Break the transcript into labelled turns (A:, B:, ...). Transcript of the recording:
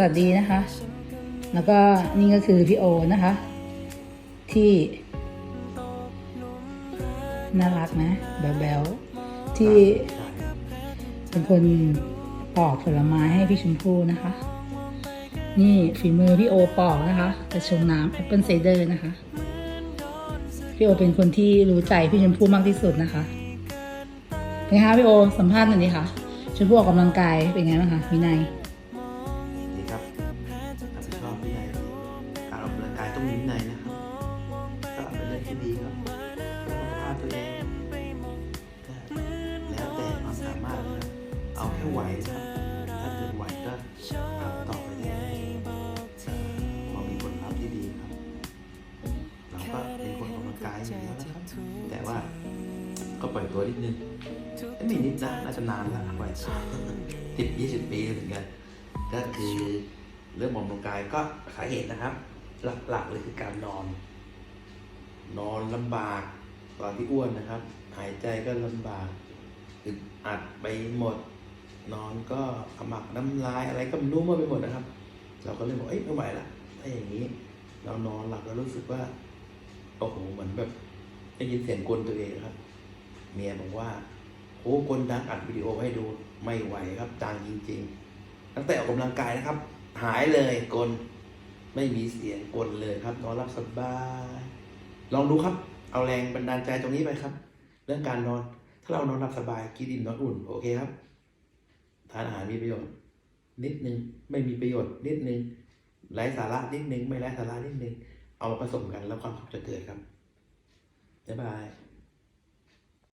A: วัสดีนะคะ แล้วก็นี่ก็คือพี่โอนะคะ ที่น่ารักนะแบ๊วๆที่เป็นคนปอกผลไม้ให้พี่ชมพู่นะคะ นี่ฝีมือพี่โอปอกนะคะจะชงน้ำแอปเปิลไซเดอร์นะคะ พี่โอเป็นคนที่รู้ใจพี่ชมพู่มากที่สุดนะคะเป็นไงคะพี่โอสัมภาษณ์หน่อยดิค่ะชมพู่ออกกำลังกายเป็นไงบ้างคะวินัย
B: อกกำลังกายต้องมีวินัยนะครับก็เป็นเรื่องที่ดีครับสุขภาพตัวเองแล้วแต่ความสามารถนะครับเอาแค่ไหวนะครับถ้าเกินไหวก็ทำต่อไปเรื่อยๆพอมีผลลัพธ์ที่ดีครับเราก็เป็นคนออกกำลังกายอยู่แล้วนะครับแต่ว่าก็ปล่อยตัวนิดนึงไม่นิดนะน่าจะนานแล้วปล่อยตัวสิบยี่สิบปีเหมือนกันก็คือเรื่องออกกำลังกายก็สาเหตุนะครับ หลักๆเลยคือการนอน นอนลำบากตอนที่อ้วนนะครับ หายใจก็ลำบากอึดอัดไปหมด นอนก็ขมักน้ำลายอะไรก็ไม่รู้มาไปหมดนะครับ เราก็เลยบอกเอ้ยไม่ไหวละถ้าอย่างนี้ เรานอนหลับแล้วรู้สึกว่าโอ้โหเหมือนแบบได้ยินเสียงกลตัวเองครับ เมียบอกว่าโอ้กลดังอัดวิดีโอให้ดูไม่ไหวครับดังจริงๆตั้งแต่ออกกำลังกายนะครับ หายเลยกล ไม่มีเสียงกลเลยครับนอนหลับสบาย ลองดูครับ เอาแรงบันดาลใจตรงนี้ไปครับ เรื่องการนอน ถ้าเรานอนหลับสบายกินอิ่มนอนอุ่น โอเคครับ ทานอาหารมีประโยชน์ นิดนึง ไม่มีประโยชน์ นิดนึงไร้สาระนิดนึง ไม่ไร้สาระนิดนึง เอามาผสมกันแล้วความสุขจะเกิดครับบ๊ายบาย